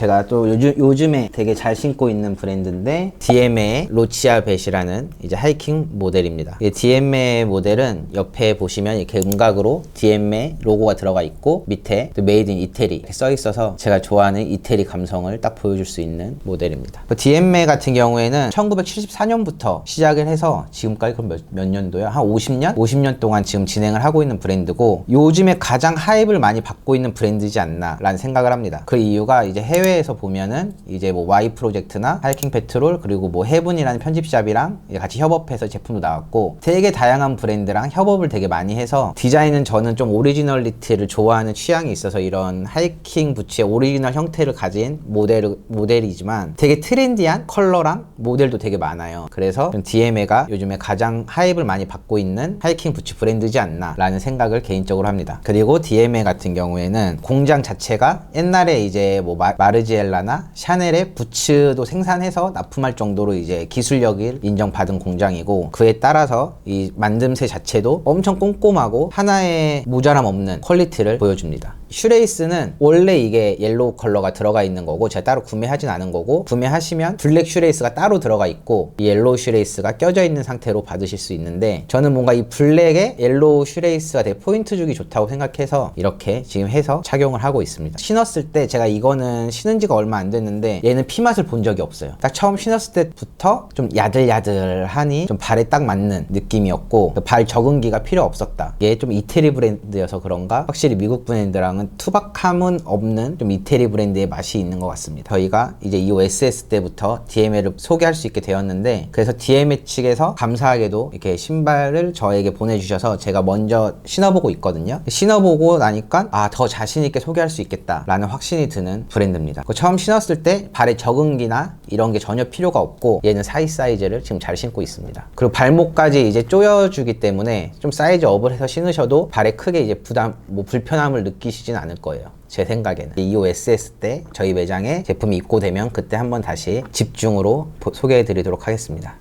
제가 또 요즘, 요즘에 되게 잘 신고 있는 브랜드인데 DM의 로치아 벳이라는 이제 하이킹 모델입니다. 이 DM의 모델은 옆에 보시면 이렇게 음각으로 DM의 로고가 들어가 있고 밑에 또 메이드 인 이태리 써 있어서 제가 좋아하는 이태리 감성을 딱 보여줄 수 있는 모델입니다. DM의 같은 경우에는 1974년부터 시작을 해서 지금까지 그럼 몇, 몇 년도야? 한 50년? 50년 동안 지금 진행을 하고 있는 브랜드고 요즘에 가장 하입을 많이 받고 있는 브랜드지 않나라는 생각을 합니다. 그 이유가 이제 해외 에서 보면은 이제 뭐 Y 프로젝트나 하이킹 페트롤 그리고 뭐 헤븐이라는 편집샵이랑 같이 협업해서 제품도 나왔고 되게 다양한 브랜드랑 협업을 되게 많이 해서 디자인은 저는 좀 오리지널리티를 좋아하는 취향이 있어서 이런 하이킹 부츠의 오리지널 형태를 가진 모델, 모델이지만 되게 트렌디한 컬러랑 모델도 되게 많아요. 그래서 DMA가 요즘에 가장 하입을 많이 받고 있는 하이킹 부츠 브랜드지 않나라는 생각을 개인적으로 합니다. 그리고 DMA 같은 경우에는 공장 자체가 옛날에 이제 뭐 마, 마르지엘라나 샤넬의 부츠도 생산해서 납품할 정도로 이제 기술력을 인정받은 공장이고 그에 따라서 이 만듦새 자체도 엄청 꼼꼼하고 하나의 모자람 없는 퀄리티를 보여줍니다. 슈레이스는 원래 이게 옐로우 컬러가 들어가 있는 거고 제가 따로 구매하진 않은 거고 구매하시면 블랙 슈레이스가 따로 들어가 있고 이 옐로우 슈레이스가 껴져 있는 상태로 받으실 수 있는데 저는 뭔가 이 블랙에 옐로우 슈레이스가 되게 포인트 주기 좋다고 생각해서 이렇게 지금 해서 착용을 하고 있습니다. 신었을 때 제가 이거는 신은 지가 얼마 안 됐는데 얘는 피 맛을 본 적이 없어요. 딱 처음 신었을 때부터 좀 야들야들하니 좀 발에 딱 맞는 느낌이었고 발 적응기가 필요 없었다. 얘 좀 이태리 브랜드여서 그런가? 확실히 미국 브랜드랑 은 투박함은 없는 좀 이태리 브랜드의 맛이 있는 것 같습니다. 저희가 이제 이 OSS 때부터 DMA를 소개할 수 있게 되었는데 그래서 DMA 측에서 감사하게도 이렇게 신발을 저에게 보내주셔서 제가 먼저 신어보고 있거든요. 신어보고 나니까 아 더 자신 있게 소개할 수 있겠다라는 확신이 드는 브랜드입니다. 그 처음 신었을 때 발에 적응기나 이런 게 전혀 필요가 없고 얘는 사이즈 사이즈를 지금 잘 신고 있습니다. 그리고 발목까지 이제 조여주기 때문에 좀 사이즈 업을 해서 신으셔도 발에 크게 이제 부담 뭐 불편함을 느끼시 진 않을 거예요. 제 생각에는. 이 OSS 때 저희 매장에 제품이 입고되면 그때 한번 다시 집중으로 보- 소개해 드리도록 하겠습니다